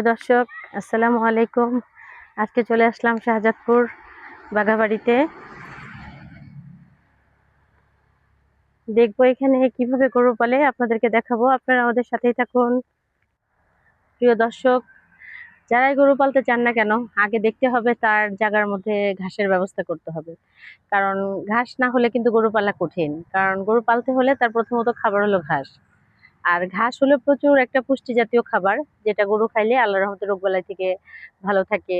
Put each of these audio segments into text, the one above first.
প্রিয় দর্শক, আসসালামু আলাইকুম। আজকে চলে আসলাম শাহজাদপুর বাঘাবাড়িতে। দেখব এখানে কীভাবে গরু পালে, আপনাদেরকে দেখাবো। আপনারা আমাদের সাথেই থাকুন। প্রিয় দর্শক, যারাই গরু পালতে চান না কেন, আগে দেখতে হবে তার জায়গার মধ্যে ঘাসের ব্যবস্থা করতে হবে। কারণ ঘাস না হলে কিন্তু গরু পালা কঠিন। কারণ গরু পালতে হলে তার প্রথমত খাবার হলো ঘাস। আর ঘাস হলো প্রচুর একটা পুষ্টি জাতীয় খাবার, যেটা গরু খাইলে আল্লাহ রহমতের রোগবালাই থেকে ভালো থাকে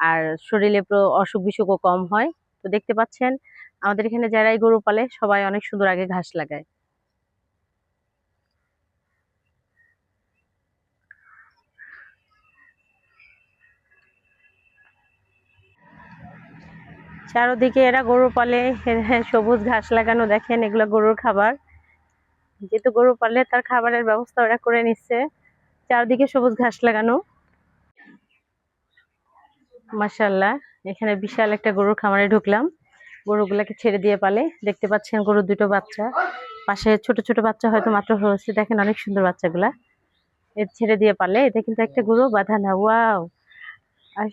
আর শরীরে অসুখ বিসুখও কম হয়। তো দেখতে পাচ্ছেন, আমাদের এখানে যারাই গরু পালে সবাই অনেক সুন্দর আগে ঘাস লাগায়। চারোদিকে এরা গরু পালে সবুজ ঘাস লাগানো দেখেন, এগুলো গরুর খাবার। যেহেতু গরু পালে তার খাবারের ব্যবস্থা ওরা করে নিচ্ছে। চারদিকে সবুজ ঘাস লাগানো। মাশাল্লাহ এখানে বিশাল একটা গরুর খামারে ঢুকলাম। গরুগুলাকে ছেড়ে দিয়ে পালে। দেখতে পাচ্ছেন গরুর দুটো বাচ্চা। পাশে ছোট ছোট বাচ্চা হয়তো মাত্র হয়েছে। দেখেন অনেক সুন্দর বাচ্চাগুলা। এর ছেড়ে দিয়ে পালে। এটা কিন্তু একটা গরু বাঁধা না। ওয়াও! আর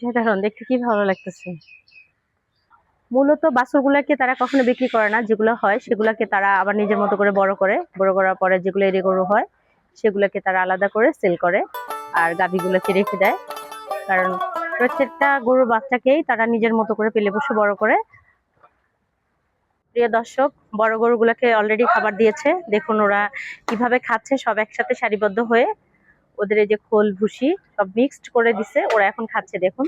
দেখতে কি ভালো লাগতেছে। মূলত বাছুরগুলোকে তারা কখনো বিক্রি করে না, যেগুলো হয় সেগুলোকে তারা আবার নিজের মতো করে বড় করে, বড় করার পরে যেগুলো এরি গরু হয় সেগুলোকে তারা আলাদা করে সেল করে আর গাভীগুলোকে রেখে দেয়। কারণ প্রত্যেকটা গরুর বাচ্চাকেই তারা নিজের মতো করে পেলে বসে বড় করে। প্রিয় দর্শক, বড় গরুগুলোকে অলরেডি খাবার দিয়েছে। দেখুন ওরা কীভাবে খাচ্ছে, সব একসাথে সারিবদ্ধ হয়ে ওদের এই যে খোল, ভুসি সব মিক্সড করে দিছে, ওরা এখন খাচ্ছে, দেখুন।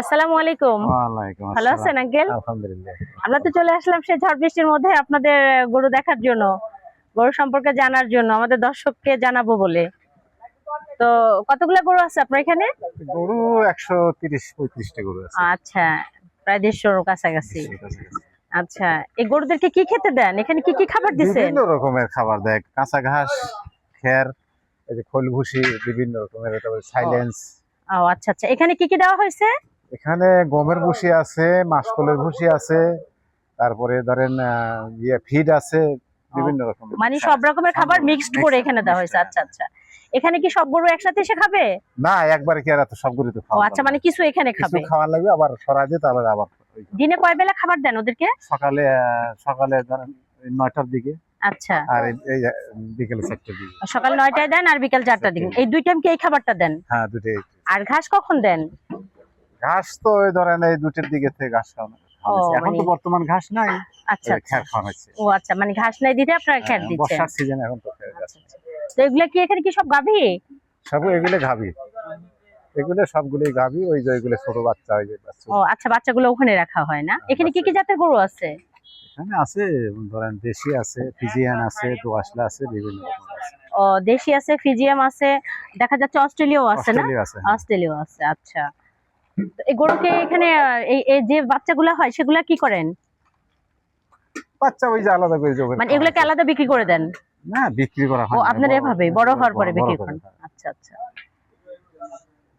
আসসালামু আলাইকুম। ভালো আছেন আঙ্কেল? আমরা তো চলে আসলাম সেই ঝড় বৃষ্টির মধ্যে আপনাদের গরু দেখার জন্য গরু সম্পর্কে জানার জন্য আমাদের দর্শককে জানাব বলে। তো কতগুলো গরু আছে আপনার এখানে? গরু একশো তিরিশ পঁয়ত্রিশটা গরু আছে। আচ্ছা প্রায় দেড়শোর কাছাকাছি। আচ্ছা এই গরুদেরকে কি খেতে দেন? এখানে কি কি খাবার দিচ্ছেন বিভিন্ন রকমের খাবার দেয় কাঁচা ঘাস খের এই যে খোল বিভিন্ন রকমের সাইলেন্স ও আচ্ছা আচ্ছা। এখানে কি কি দেওয়া হয়েছে? এখানে গমের ভুসি আছে মাসকলের ভুসি আছে তারপরে ধরেন আহ, ইয়ে ফিড আছে বিভিন্ন রকম মানে সব রকমের খাবার মিক্সড করে এখানে দেওয়া হয়েছে আচ্ছা আচ্ছা। এখানে কি সব গরু একসাথে এসে খাবে? না একবার কি আর এত সব গরু তো ও খাওয়া আচ্ছা মানে কিছু এখানে না। কিছু খাওয়া লাগবে আবার সরাই দিয়ে তারপরে আবার দিনে কয় বেলা খাবার দেন ওদেরকে? সকালে সকালে ধরেন ওই নয়টার দিকে আচ্ছা। আর এই- বিকেলে চারটার দিকে। সকাল নয়টায় দেন আর বিকেল চারটার দিকে। এই দুই টাইম কি এই খাবারটা দেন? হ্যাঁ দুটোই আর ঘাস কখন দেন? ঘাস তো ওই ধরেন এই দুটোর দিকে থেকে ঘাস খাওয়ানো এখন তো মানে- বর্তমান ঘাস নাই। আচ্ছা আচ্ছা। খ্যার খাওয়ানো হচ্ছে ও আচ্ছা মানে ঘাস নাই দিতে আপনারা খ্যার হ্যাঁ, দিচ্ছেন? বর্ষার সিজন এখন তো খ্যার গাছ। তো এগুলা কি এখানে কি সব গাভী? সব এগুলো গাভি। এগুলো সবগুলোই গাভি ওই যে এগুলো ছোট বাচ্চা ওই যে বাচ্চা। ও আচ্ছা বাচ্চাগুলো ওখানে রাখা হয় না? এখানে কি কি জাতের গরু আছে? এখানে আছে ধরেন দেশি আছে ফিজিয়ান আছে দোয়াশলা আছে বিভিন্ন রকম আছে। ও দেশি আছে ফিজিয়াম আছে দেখা যাচ্ছে অস্ট্রেলিয়াও আছে না? অস্ট্রেলিয়া আছে হ্যাঁ। আছে আচ্ছা। গরুকে এখানে এই যে বাচ্চাগুলো হয় সেগুলা কি করেন? বাচ্চা ওই যে আলাদা করে জবে মানে এগুলোকে আলাদা বিক্রি করে দেন? না বিক্রি করা হয় ও আপনারা এভাবে বড় হওয়ার পরে বিক্রি করেন। আচ্ছা আচ্ছা।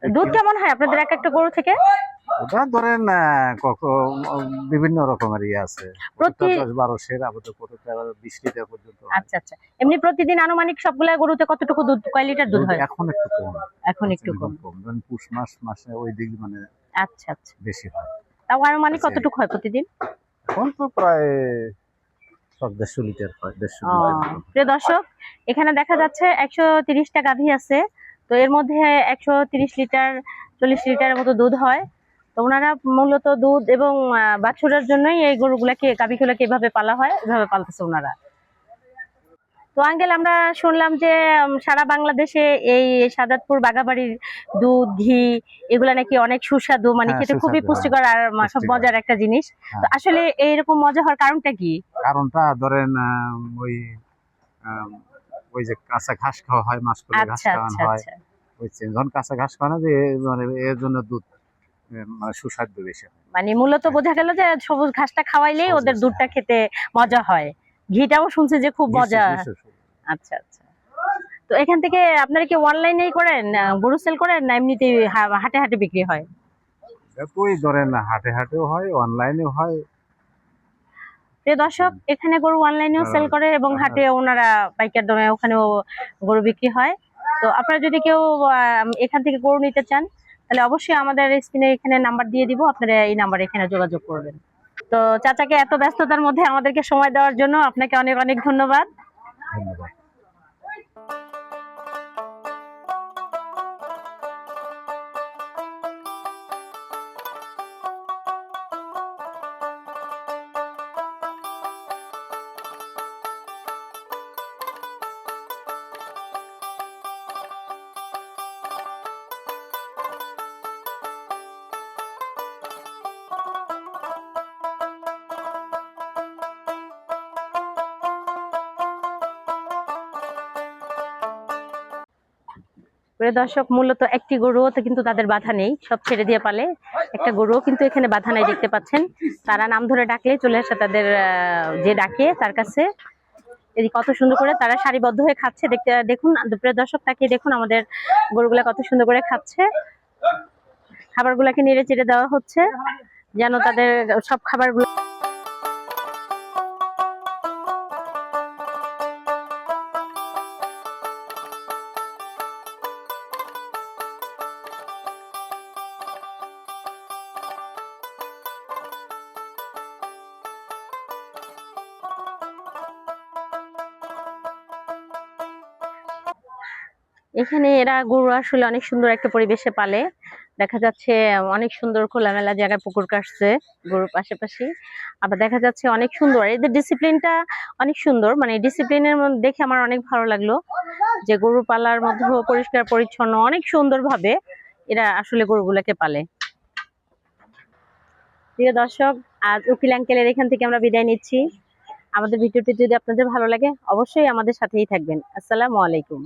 দুধ কেমন হয় আপনাদের এক একটা গরু থেকে? ওটা ধরেন বিভিন্ন রকমের ইয়ে আছে। প্রতি- বারো সের আবার বিশ লিটার পর্যন্ত আচ্ছা আচ্ছা। এমনি প্রতিদিন আনুমানিক সবগুলা গরুতে কতটুকু দুধ কয় লিটার দুধ হয়? এখন একটু কম। এখন একটু কম। কম। ধরেন পুষ মাস মাসে ওই দিক মানে আচ্ছা আচ্ছা। বেশি হয়। তাও আনুমানিক। কতটুকু হয় প্রতিদিন? এখন তো প্রায় দেড়শো লিটার হয় দেড়শো প্রিয় দর্শক এখানে দেখা যাচ্ছে একশো তিরিশটা গাভী আছে। তো এর মধ্যে একশো তিরিশ লিটার চল্লিশ লিটারের মতো দুধ হয়। তো ওনারা মূলত দুধ এবং বাছুরের জন্যই এই গরুগুলাকে গাভীগুলাকে এভাবে পালা হয় এভাবে পালতেছে ওনারা। তো আঙ্কেল আমরা শুনলাম যে সারা বাংলাদেশে এই সাদাতপুর বাগাবাড়ির দুধ ঘি এগুলা নাকি অনেক সুস্বাদু মানে হ্যাঁ, খেতে খুবই পুষ্টিকর আর সব মজার একটা জিনিস। তো হ্যাঁ। আসলে এইরকম মজা হওয়ার কারণটা কি? কারণটা ধরেন ওই ওই যে কাঁচা ঘাস খাওয়া হয় মাস করে ঘাস আচ্ছা খাওয়ানো আচ্ছা হয়। আচ্ছা। বুঝছেন যখন কাঁচা ঘাস খাওয়ানো যে মানে এর জন্য দুধ মানে সুস্বাদু বেশি। মানে মূলত বোঝা গেল যে সবুজ ঘাসটা খাওয়াইলেই ওদের দুধটা খেতে মজা হয়। ঘিটাও শুনছি যে খুব মজা। আচ্ছা আচ্ছা। তো এখান থেকে আপনারা কি অনলাইনেই করেন গরু সেল করেন না এমনিতেই হাটে হাটে বিক্রি হয়? একই ধরেন হাটে হাটেও হয় অনলাইনেও হয়। প্রিয় দর্শক এখানে গরু অনলাইনেও হ্যাঁ, সেল করে এবং হ্যাঁ। হাটে ওনারা পাইকার দমে ওখানেও গরু বিক্রি হয়। তো আপনারা যদি কেউ এখান থেকে গরু নিতে চান তাহলে অবশ্যই আমাদের স্ক্রিনে এখানে নাম্বার দিয়ে দিব আপনারা এই নাম্বারে এখানে যোগাযোগ করবেন। তো চাচাকে এত ব্যস্ততার মধ্যে আমাদেরকে সময় দেওয়ার জন্য আপনাকে অনেক অনেক ধন্যবাদ। প্রিয় দর্শক, মূলত একটি গরুও তো কিন্তু তাদের বাধা নেই। সব ছেড়ে দিয়ে পালে একটা গরুও কিন্তু এখানে বাধা নাই দেখতে পাচ্ছেন। তারা নাম ধরে ডাকলেই চলে আসে তাদের যে ডাকে তার কাছে। এই কত সুন্দর করে তারা সারিবদ্ধ হয়ে খাচ্ছে। দেখতে, দেখুন, প্রিয় দর্শক, তাকিয়ে দেখুন আমাদের গরুগুলা কত সুন্দর করে খাচ্ছে। খাবারগুলাকে নেড়ে চেড়ে দেওয়া হচ্ছে, যেন তাদের সব খাবারগুলো এখানে এরা গরু আসলে অনেক সুন্দর একটা পরিবেশে পালে। দেখা যাচ্ছে, অনেক সুন্দর খোলামেলা জায়গায় পুকুর কাটছে গরুর পাশাপাশি। আবার দেখা যাচ্ছে অনেক সুন্দর। এদের ডিসিপ্লিনটা অনেক সুন্দর। মানে ডিসিপ্লিনের দেখে আমার অনেক ভালো লাগল যে গরু পালার মধ্যে পরিষ্কার, পরিচ্ছন্ন, অনেক সুন্দরভাবে এরা আসলে গরুগুলোকে পালে। প্রিয় দর্শক, আজ উকিল আঙ্কেলের এখান থেকে আমরা বিদায় নিচ্ছি। আমাদের ভিডিওটি যদি আপনাদের ভালো লাগে, অবশ্যই আমাদের সাথেই থাকবেন। আসসালামু আলাইকুম।